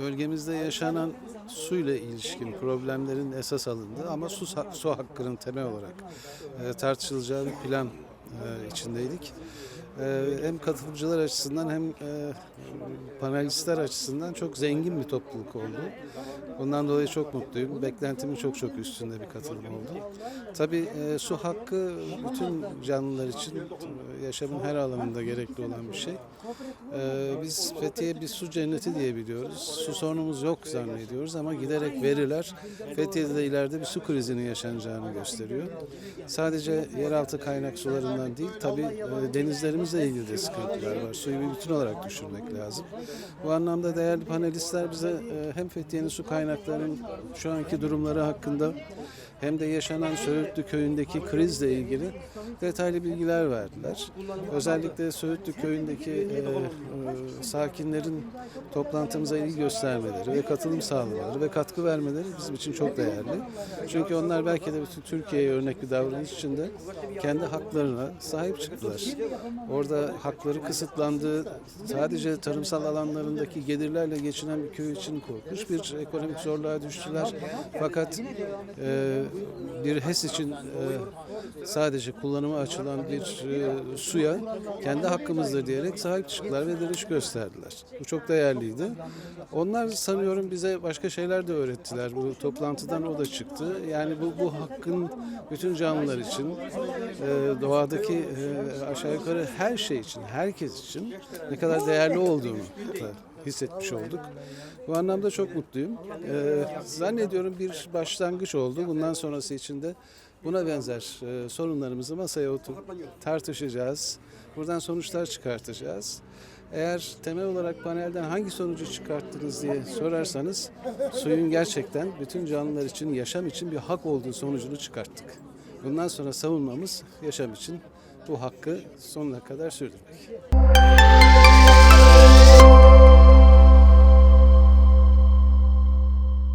bölgemizde yaşanan suyla ilişkin problemlerin esas alındığı ama su, su hakkının temel olarak e, tartışılacağı bir plan e, içindeydik. E, hem katılımcılar açısından hem e, panelistler açısından çok zengin bir topluluk oldu. Bundan dolayı çok mutluyum. Beklentimin çok çok üstünde bir katılım oldu. Tabii e, su hakkı bütün canlılar için e, yaşamın her alanında gerekli olan bir şey. Biz Fethiye bir su cenneti diye biliyoruz. Su sorunumuz yok zannediyoruz ama giderek veriler Fethiye'de de ileride bir su krizinin yaşanacağını gösteriyor. Sadece yeraltı kaynak sularından değil, tabii e, denizlerimizle ilgili de sıkıntılar var. Suyu bir bütün olarak düşünmek lazım. Bu anlamda değerli panelistler bize e, hem Fethiye'nin su kaynaklarının şu anki durumları hakkında hem de yaşanan Söğütlü köyündeki krizle ilgili detaylı bilgiler verdiler. Özellikle Söğütlü köyündeki e, e, sakinlerin toplantımıza ilgi göstermeleri ve katılım sağlamaları ve katkı vermeleri bizim için çok değerli. Çünkü onlar belki de bütün Türkiye'ye örnek bir davranış içinde kendi haklarına sahip çıktılar. Orada hakları kısıtlandığı, sadece tarımsal alanlarındaki gelirlerle geçinen bir köy için korkunç bir ekonomik zorluğa düştüler. Fakat e, bir HES için e, sadece kullanıma açılan bir e, suya kendi hakkımızdır diyerek sahip çıktılar ve direniş gösterdiler. Bu çok değerliydi. Onlar sanıyorum bize başka şeyler de öğrettiler. Bu toplantıdan o da çıktı. Yani bu, bu hakkın bütün canlılar için, e, doğadaki e, aşağı yukarı her şey için, herkes için ne kadar değerli olduğunu hissetmiş olduk. Bu anlamda çok mutluyum. Ee, zannediyorum bir başlangıç oldu. Bundan sonrası için de buna benzer e, sorunlarımızı masaya oturup tartışacağız. Buradan sonuçlar çıkartacağız. Eğer temel olarak panelden hangi sonucu çıkarttınız diye sorarsanız suyun gerçekten bütün canlılar için, yaşam için bir hak olduğu sonucunu çıkarttık. Bundan sonra savunmamız yaşam için bu hakkı sonuna kadar sürdürmek.